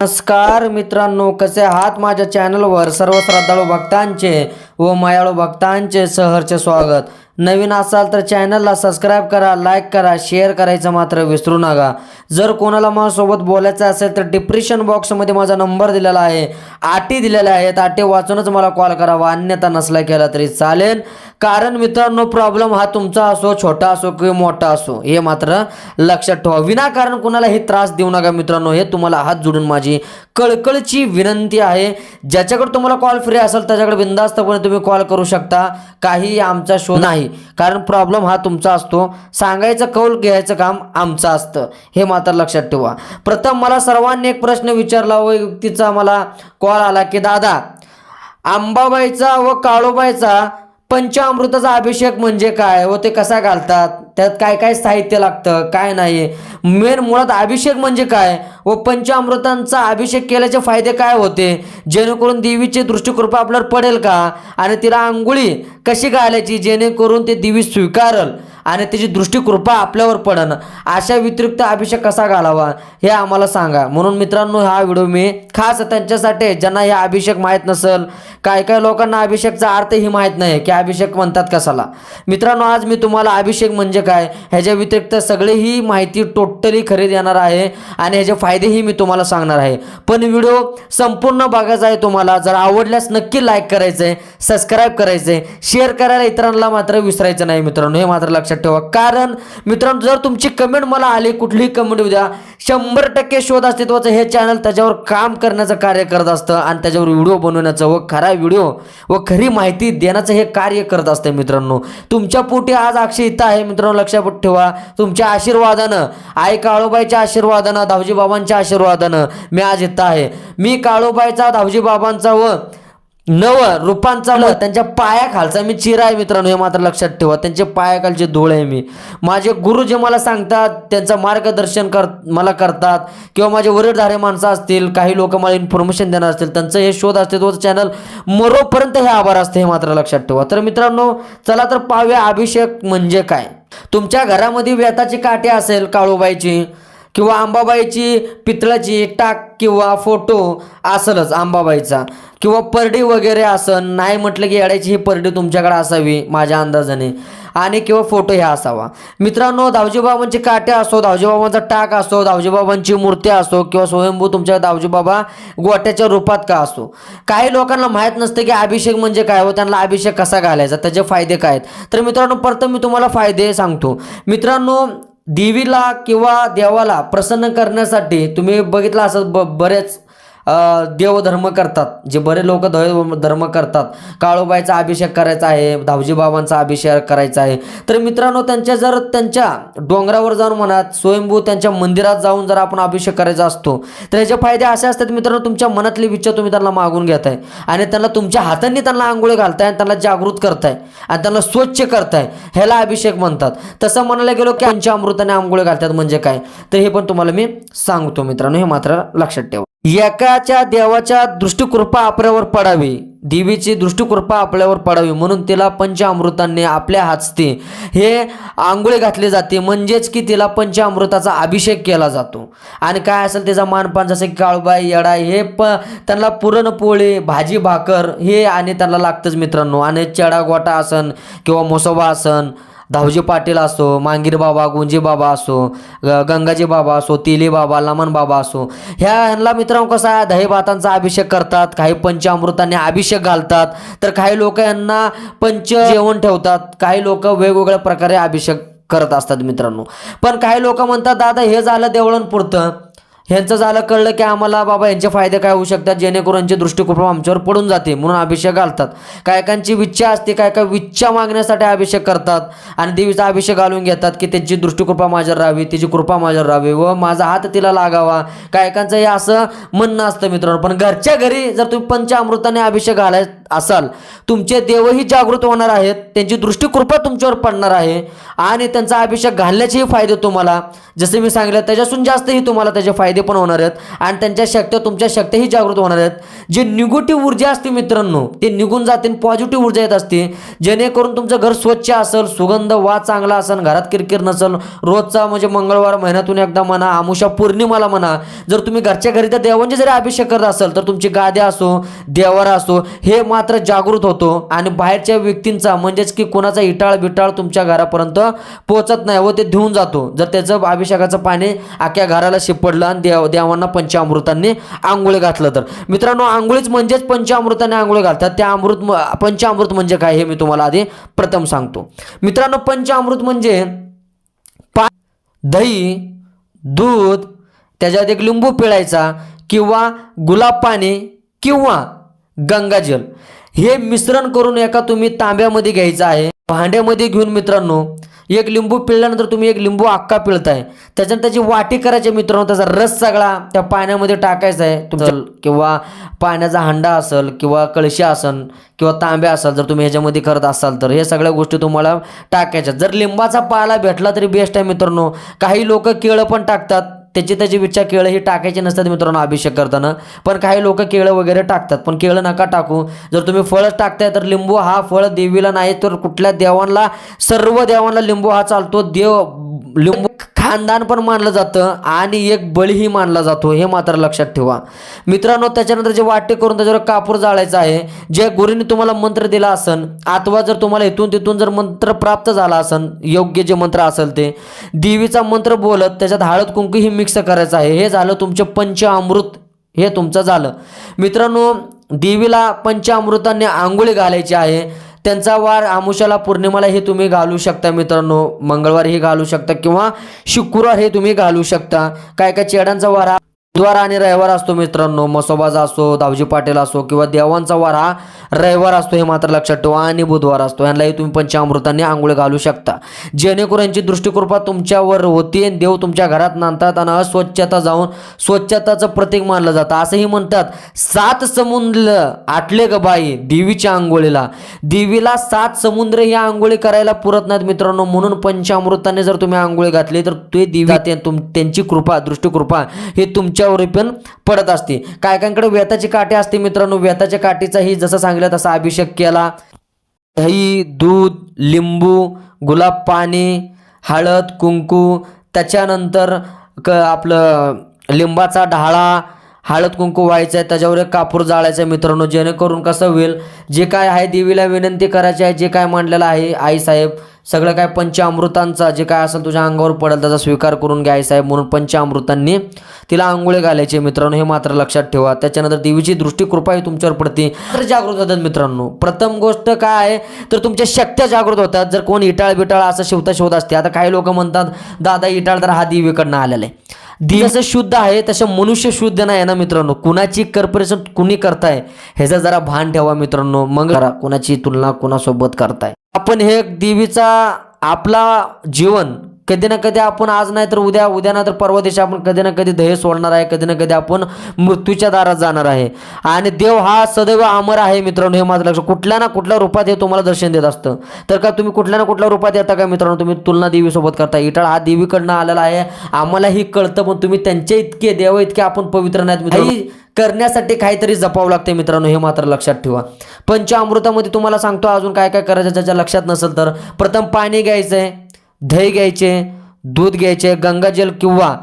नमस्कार मित्रांनो कसे आहात माझ्या चॅनलवर सर्व श्रद्धाळू भक्तांचे व मायाळू भक्तांचे सहरचे स्वागत. नवीन असाल तर चॅनलला सबस्क्राईब करा लाईक करा शेअर करायचं मात्र विसरू नका. जर कोणाला माझ्यासोबत बोलायचं असेल तर डिप्रेशन बॉक्समध्ये माझा नंबर दिलेला आहे आटी दिलेल्या आहेत आटी वाचूनच मला कॉल करावा अन्यथा नसला केला तरी चालेल. कारण मित्रांनो प्रॉब्लेम हा तुमचा असो छोटा असो किंवा मोठा असो हे मात्र लक्षात ठेवा. विनाकारण कुणालाही त्रास देऊ नका मित्रांनो हे तुम्हाला हात जोडून माझी कळकळची विनंती आहे. ज्याच्याकडे तुम्हाला कॉल फ्री असेल त्याच्याकडे बिंदास्तपणे तुम्ही कॉल करू शकता. काही आमचा शो नाही. कारण प्रॉब्लेम हा तुमचा असतो. सांगायचं कौल घ्यायचं काम आमचं असतं. हे मात्र लक्षात ठेवा. प्रथम मला सर्वांनी एक प्रश्न विचारला. व व्यक्तीचा मला कॉल आला की दादा आंबाबाईचा व काळोबाईचा पंचामृताचा अभिषेक म्हणजे काय व ते कसा घालतात? त्यात काय काय साहित्य लागतं? काय नाही? मेन मुळात अभिषेक म्हणजे काय? व पंचामृतांचा अभिषेक केल्याचे फायदे काय होते? जेणेकरून देवीची दृष्टिकृपा आपल्यावर पडेल का? आणि तिला आंघोळी कशी घालायची? जेणेकरून ते देवी स्वीकारल? आणि त्याची दृष्टिकृपा आपल्यावर पडन. अशा व्यतिरिक्त अभिषेक कसा घालावा हे आम्हाला सांगा. म्हणून मित्रांनो हा व्हिडिओ मी खास त्यांच्यासाठी ज्यांना हे अभिषेक माहीत नसेल काय काय लोकांना अभिषेकचा अर्थही माहीत नाही की अभिषेक म्हणतात कसाला मित्रांनो आज मी तुम्हाला अभिषेक म्हणजे काय ह्याच्या व्यतिरिक्त सगळीही माहिती टोटली खरेदी येणार आहे आणि ह्याचे फायदेही मी तुम्हाला सांगणार आहे. पण व्हिडिओ संपूर्ण बघायचा आहे तुम्हाला जर आवडल्यास नक्की लाईक करायचं आहे सबस्क्राईब करायचं आहे शेअर करायला इतरांना मात्र विसरायचं नाही मित्रांनो हे मात्र लक्षात ठेवा. कारण मित्रांनो जर तुमची कमेंट मला आली कुठलीही कमेंट उद्या शंभर टक्के शोध अस्तित्वाचं हे चॅनल त्याच्यावर काम करण्याचं कार्य करत असतं आणि त्याच्यावर व्हिडिओ बनवण्याचं व खरा व्हिडिओ व खरी माहिती देण्याचं हे कार्य करत असतं मित्रांनो. तुमच्या पोटी आज अक्षय इथं आहे मित्रांनो लक्षात ठेवा. तुमच्या आशीर्वादानं आई काळोबाईच्या आशीर्वादानं धावजी बाबांच्या आशीर्वादानं मी आज इथं आहे. मी काळोबाईचा धावजी बाबांचा व नव रूपांचा व त्यांच्या पायाखालचा मी चिरा आहे मित्रांनो हे मात्र लक्षात ठेवा. त्यांच्या पायाखालचे धूळ आहे मी. माझे गुरु जे मला सांगतात त्यांचं मार्गदर्शन कर मला करतात किंवा माझे वरीलधारे माणसं असतील काही लोक मला इन्फॉर्मेशन देणार असतील त्यांचं हे शोध असते तो चॅनल मरोपर्यंत हे आभार असते हे मात्र लक्षात ठेवा. तर मित्रांनो चला तर पाहूया अभिषेक म्हणजे काय? तुमच्या घरामध्ये व्यताची काठी असेल काळूबाईची किंवा अंबाबाईची पितळाची टाक किंवा फोटो असलच अंबाबाईचा. किंवा परडी वगैरे असन नाही म्हटलं की येड्याची ही परडी तुमच्याकडे असावी माझ्या अंदाजाने. आणि किंवा फोटो ह्या असावा. मित्रांनो दावजीबाबांची काटे असो दावजीबाबांचा टाक असो दावजीबाबांची मूर्ती असो किंवा स्वयंभू तुमच्या दावजीबाबा गोट्याच्या रूपात का असो. काही लोकांना माहीत नसतं की अभिषेक म्हणजे काय व त्यांना अभिषेक कसा घालायचा त्याचे फायदे काय आहेत. तर मित्रांनो प्रथम मी तुम्हाला फायदे सांगतो. मित्रांनो देवीला किंवा देवाला प्रसन्न करण्यासाठी तुम्ही बघितलं असं ब बरेच देवधर्म करतात. जे बरे लोक देव धर्म करतात. काळोबाईचा अभिषेक करायचा आहे धावजी बाबांचा अभिषेक करायचा आहे. तर मित्रांनो त्यांच्या जर त्यांच्या डोंगरावर जाऊन म्हणा स्वयंभू त्यांच्या मंदिरात जाऊन जर आपण अभिषेक करायचा असतो तर याचे फायदे असे असतात मित्रांनो तुमच्या मनातली विचार तुम्ही त्यांना मागून घेताय. आणि त्यांना तुमच्या हातांनी त्यांना आंघोळी घालताय आणि त्यांना जागृत करताय. आणि त्यांना स्वच्छ करताय. ह्याला अभिषेक म्हणतात. तसं म्हणायला गेलो की पंचामृताने आंघोळी घालतात म्हणजे काय? तर हे पण तुम्हाला मी सांगतो मित्रांनो हे मात्र लक्षात ठेवा. एकाच्या देवाच्या दृष्टिकृपा आपल्यावर पडावी. देवीची दृष्टिकृपा आपल्यावर पडावी. म्हणून तिला पंचामृतांनी आपल्या हातस्ते हे आंघोळी घातली जाते. म्हणजेच की तिला पंचामृताचा अभिषेक केला जातो. आणि काय असेल त्याचा मानपान जसं की काळबाई येडा हे प त्यांना पुरणपोळी भाजी भाकर हे आणि त्यांना लागतंच मित्रांनो. आणि चेडा गोटा आसन किंवा मोसोबा आसन धावजी पाटील असो मांगीर बाबा गुंजी बाबा असो ग- गंगाजी बाबा असो तिली बाबा लमन बाबा असो ह्या ह्यांना मित्रांनो कसा आहे? दही भातांचा अभिषेक करतात काही पंचामृताने अभिषेक घालतात तर काही लोक यांना पंच जेवण ठेवतात काही लोक वेगवेगळ्या प्रकारे अभिषेक करत असतात मित्रांनो. पण काही लोक म्हणतात दादा हे झालं देवळण पुरतं ह्यांचं झालं कळलं की आम्हाला बाबा यांचे फायदे काय होऊ शकतात जेणेकरून यांची दृष्टिकृपा आमच्यावर पडून जाते म्हणून अभिषेक घालतात. काय काहींची इच्छा असते काय काय विच्छा मागण्यासाठी अभिषेक करतात आणि देवीचा अभिषेक घालून घेतात की त्यांची दृष्टिकृपा माझ्यावर राहावी तिची कृपा माझ्यावर राहावी व माझा हात तिला लागावा. कायकांचं हे असं म्हणणं असतं मित्रांनो पण घरच्या घरी जर तुम्ही पंचामृताने अभिषेक घालाय असाल तुमचे देवही जागृत होणार आहेत त्यांची दृष्टिकृपा तुमच्यावर पडणार आहे आणि त्यांचा अभिषेक घालण्याचेही फायदे तुम्हाला जसे मी सांगितलं त्याच्यासून जास्तही तुम्हाला त्याचे फायदे फायदे पण होणार आहेत. आणि त्यांच्या शक्त्या तुमच्या शक्त्याही जागृत होणार आहेत. जे निगेटिव्ह ऊर्जा असते मित्रांनो ते निघून जाते पॉझिटिव्ह ऊर्जा येत असते. जेणेकरून तुमचं घर स्वच्छ असेल सुगंध वा चांगला असेल घरात किरकिर नसेल रोजचा म्हणजे मंगळवार महिन्यातून एकदा म्हणा आमुषा पौर्णिमाला म्हणा जर तुम्ही घरच्या घरी त्या देवांचे जरी अभिषेक करत असाल तर तुमची गाद्या असो देवारा असो हे मात्र जागृत होतो. आणि बाहेरच्या व्यक्तींचा म्हणजेच की कोणाचा इटाळ बिटाळ तुमच्या घरापर्यंत पोहोचत नाही व ते धुवून जातो. जर त्याचं अभिषेकाचं पाणी अख्ख्या घराला शिपडलं आणि देव देवांना पंचामृतांनी आंघोळी घातलं तर. मित्रांनो आंघोळीच म्हणजेच पंचामृताने आंघोळी घालतात. त्या अमृत पंचामृत म्हणजे काय हे मी तुम्हाला आधी प्रथम सांगतो. मित्रांनो पंचामृत म्हणजे पा दही दूध त्याच्यात एक लिंबू पिळायचा किंवा गुलाब पाणी किंवा गंगाजल. हे मिश्रण करून एका तुम्ही तांब्यामध्ये घ्यायचं आहे. भांड्यामध्ये घेऊन मित्रांनो एक लिंबू पिळल्यानंतर तुम्ही एक लिंबू अक्का पिळताय. त्याच्यानंतर त्याची वाटी करायची मित्रांनो त्याचा रस सगळा त्या पाण्यामध्ये टाकायचा आहे. तुमच्या किंवा पाण्याचा हंडा असेल किंवा कळशी असेल किंवा तांब्या असेल जर तुम्ही ह्याच्यामध्ये करत असाल तर हे सगळ्या गोष्टी तुम्हाला टाकायच्या जर लिंबाचा पाला भेटला तरी बेस्ट आहे मित्रांनो. काही लोक केळं पण टाकतात. त्याची त्याची विचार केळं ही टाकायची नसतात मित्रांनो अभिषेक करताना. पण काही लोक केळं वगैरे टाकतात. पण केळं नका टाकू. जर तुम्ही फळच टाकताय तर लिंबू हा फळ देवीला नाही तर कुठल्या देवांना सर्व देवांना लिंबू हा चालतो. देव लिंबू खानदान पण मानलं जातं आणि एक बळीही मानला जातो हे मात्र लक्षात ठेवा. मित्रांनो त्याच्यानंतर जे वाटे करून त्याच्यावर कापूर जाळायचा आहे जे गुरुने तुम्हाला मंत्र दिला असन अथवा जर तुम्हाला इथून तिथून जर मंत्र प्राप्त झाला असन योग्य जे मंत्र असेल ते देवीचा मंत्र बोलत त्याच्यात हळद कुंकू ही मिक्स करायचं आहे. हे झालं तुमचे पंचामृत हे तुमचं झालं. मित्रांनो देवीला पंचामृताने आंघोळी घालायची आहे त्यांचा वार आमुषाला पौर्णिमाला हे तुम्ही घालू शकता मित्रांनो. मंगळवार हे घालू शकता किंवा शुक्रवार हे तुम्ही घालू शकता. काय काय चेडांचा वार बुधवार आणि रविवार असतो मित्रांनो. मसोबाचा असो दावजी पाटील असो किंवा देवांचा वार हा रविवार असतो हे मात्र लक्षात ठेवा आणि बुधवार असतो. यांनाही तुम्ही पंचामृतांनी आंघोळ घालू शकता. जेणेकरून यांची दृष्टिकृपा तुमच्यावर होती आणि देव तुमच्या घरात नांदतात आणि अस्वच्छता जाऊन स्वच्छताचं प्रतीक मानलं जातं. असंही म्हणतात सात समुद्र आटले ग बाई देवीच्या आंघोळीला. देवीला सात समुद्र या आंघोळी करायला पुरत नाहीत मित्रांनो. म्हणून पंचामृताने जर तुम्ही आंघोळी घातली तर ते देवी त्यांची कृपा दृष्टिकृपा हे तुमच्यावर पण पडत असते. काय काहींकडे वेताची काठी असते मित्रांनो. वेताच्या काठीचाही जसं सांगितलं तसा अभिषेक केला. दही दूध लिंबू गुलाब पाणी हळद कुंकू त्याच्यानंतर क आपलं लिंबाचा ढाळा हळद कुंकू व्हायचं आहे त्याच्यावर एक कापूर जाळायचं आहे मित्रांनो जेणेकरून कसं होईल जे काय आहे देवीला विनंती करायची आहे जे काय मांडलेलं आहे आई साहेब सगळं काय पंचामृतांचा जे काय असेल तुझ्या अंगावर पडेल त्याचा स्वीकार करून घ्या साहेब म्हणून पंचामृतांनी तिला आंघोळे घालायचे मित्रांनो हे मात्र लक्षात ठेवा. त्याच्यानंतर देवीची दृष्टी कृपा ही तुमच्यावर पडते. तर जागृत होतात मित्रांनो. प्रथम गोष्ट काय आहे तर तुमच्या शक्त्या जागृत होतात. जर कोण इटाळ बिटाळ असं शिवता शोध असते आता काही लोक म्हणतात दादा इटाळ तर हा देवीकडनं आलेला आहे. जसं शुद्ध आहे तसं मनुष्य शुद्ध नाही ना मित्रांनो. कुणाची कॉर्पोरेशन कुणी करताय ह्याचं जरा भान ठेवा मित्रांनो. मग कुणाची तुलना कुणासोबत करताय. आपण हे देवीचा आपला जीवन कधी ना कधी आपण आज नाही तर उद्या उद्या ना तर परवा दिवशी आपण कधी ना कधी ध्येय सोडणार आहे कधी ना कधी आपण मृत्यूच्या दारात जाणार आहे. आणि देव हा सदैव अमर आहे मित्रांनो हे माझं लक्ष. कुठल्या ना कुठल्या रूपात हे तुम्हाला दर्शन देत असतं. तर का तुम्ही कुठल्या ना कुठल्या रूपात येता का मित्रांनो तुम्ही तुलना देवीसोबत करता. इटाळ हा देवीकडनं आलेला आहे. आम्हालाही कळतं पण तुम्ही त्यांच्या इतके देव इतके आपण पवित्र नाहीत मित्रांनो. करण्यासाठी काहीतरी जपावं लागते मित्रांनो हे मात्र लक्षात ठेवा. पंचामृतामध्ये तुम्हाला सांगतो अजून काय काय करायचं ज्याच्या लक्षात नसेल तर. प्रथम पाणी घ्यायचं आहे दही घ्यायचे दूध घ्यायचे गंगाजल किंवा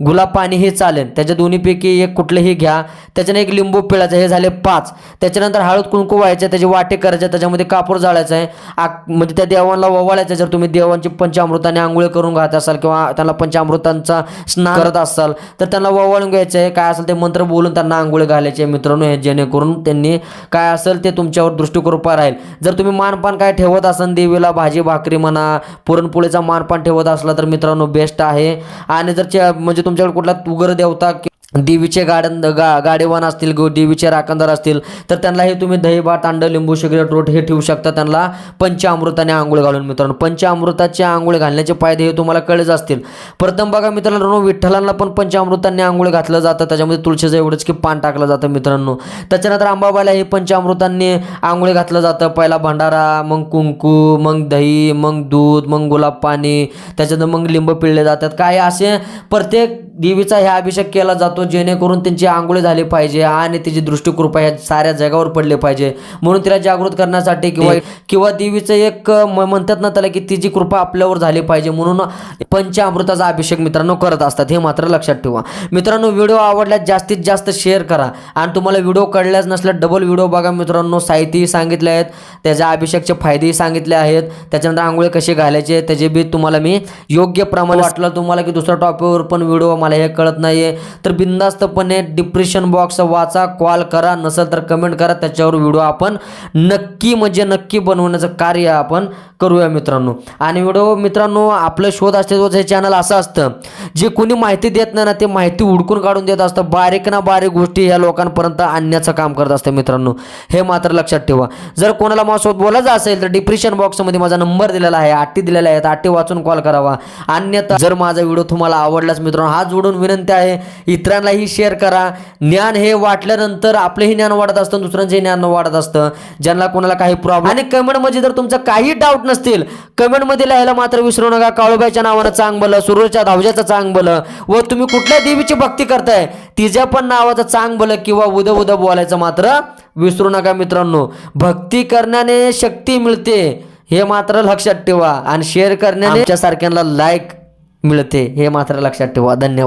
गुलाब पाणी हे चालेल. त्याच्या दोन्हीपैकी एक कुठलंही घ्या. त्याच्याने एक लिंबू पिळायचं हे झाले पाच. त्याच्यानंतर हळद कुंकू व्हायचं त्याचे वाटे करायचे त्याच्यामध्ये कापूर जाळायचं आहे. आक म्हणजे त्या देवांना ओवाळायचं जर तुम्ही देवांची पंचामृताने आंघोळ करून घात असाल किंवा त्यांना पंचामृतांचा स्नान करत असाल तर त्यांना ओवाळून घ्यायचं आहे. काय असेल ते मंत्र बोलून त्यांना आंघोळ घालायचे मित्रांनो हे जेणेकरून त्यांनी काय असेल ते तुमच्यावर दृष्टिकृपा राहील. जर तुम्ही मानपान काय ठेवत असाल देवीला भाजी भाकरी म्हणा पुरणपोळीचा मानपान ठेवत असला तर मित्रांनो बेस्ट आहे. आणि जर म्हणजे तुमच्याकडे कुठला तुगर देवता कि- देवीचे गाडन गा गाडेवान असतील गो देवीचे राखणदार असतील तर त्यांना हे तुम्ही दही भात अंड लिंबू सिगरेट रोट हे ठेवू शकता. त्यांना पंचामृताने आंघोळ घालून मित्रांनो पंचामृताचे आंघोळ घालण्याचे फायदे हे तुम्हाला कळेच असतील. प्रथम बघा मित्रांनो विठ्ठलांना पण पंचामृताने आंघोळ घातलं जातं. त्याच्यामध्ये तुळशीचं एवढंच की पान टाकलं जातं मित्रांनो. त्याच्यानंतर आंबाबाईला हे पंचामृतांनी आंघोळ घातलं जातं. पहिला भंडारा मग कुंकू मग दही मग दूध मग गुलाब पाणी त्याच्यानंतर मग लिंब पिळले जातात. काय असे प्रत्येक देवीचा हे अभिषेक केला जातो. जेणेकरून त्यांची आंघोळी झाली पाहिजे आणि तिची दृष्टिकृपा ह्या साऱ्या जगावर पडले पाहिजे. म्हणून तिला जागृत करण्यासाठी किंवा किंवा देवीचं एक म्हणतात ना त्याला की तिची कृपा आपल्यावर झाली पाहिजे म्हणून पंचामृताचा अभिषेक मित्रांनो करत असतात. हे मात्र लक्षात ठेवा. मित्रांनो व्हिडिओ आवडल्यास जास्तीत जास्त शेअर करा. आणि तुम्हाला व्हिडिओ कळल्याच नसल्यास डबल व्हिडिओ बघा मित्रांनो. साहित्यही सांगितले आहेत. त्याच्या अभिषेकचे फायदेही सांगितले आहेत. त्याच्यानंतर आंघोळी कशी घालायची त्याचे बी तुम्हाला मी योग्य प्रमाणे वाटलं तुम्हाला की दुसऱ्या टॉपिकवर पण व्हिडिओ मला हे कळत नाहीये. तर बिंदास्तपणे डिप्रेशन बॉक्स वाचा कॉल करा नसेल तर कमेंट करा. त्याच्यावर व्हिडिओ आपण नक्की म्हणजे नक्की बनवण्याचं कार्य आपण करूया मित्रांनो. आणि व्हिडिओ मित्रांनो आपलं शोध असते हे चॅनल असं असतं जे कोणी माहिती देत नाही ना ते माहिती हुडकून काढून देत असतं. बारीक ना बारीक गोष्टी ह्या लोकांपर्यंत आणण्याचं काम करत असतं मित्रांनो. हे मात्र लक्षात ठेवा. जर कोणाला माझ्यासोबत बोलायचं असेल तर डिप्रेशन बॉक्समध्ये माझा नंबर दिलेला आहे आठी दिलेला आहे आठी वाचून कॉल करावा. अन्यथा जर माझा व्हिडिओ तुम्हाला आवडलाच मित्रांनो हा जोडून विनंती आहे इतर इतरांनाही शेअर करा. ज्ञान हे वाटल्यानंतर आपलंही ज्ञान वाढत असतं दुसऱ्यांचंही ज्ञान वाढत असतं. ज्यांना कोणाला काही प्रॉब्लेम आणि कमेंटमध्ये जर तुमचं काही डाऊट नसतील कमेंटमध्ये लिहायला मात्र विसरू नका. काळूबाईच्या नावानं चांग भलं सुरूच्या धावजाचं चांग भलं व तुम्ही कुठल्या देवीची भक्ती करताय तिच्या पण नावाचं चांग भलं किंवा उद उद बोलायचं मात्र विसरू नका मित्रांनो. भक्ती करण्याने शक्ती मिळते हे मात्र लक्षात ठेवा. आणि शेअर करण्याने सारख्यांना लाईक मिळते हे मात्र लक्षात ठेवा. धन्यवाद.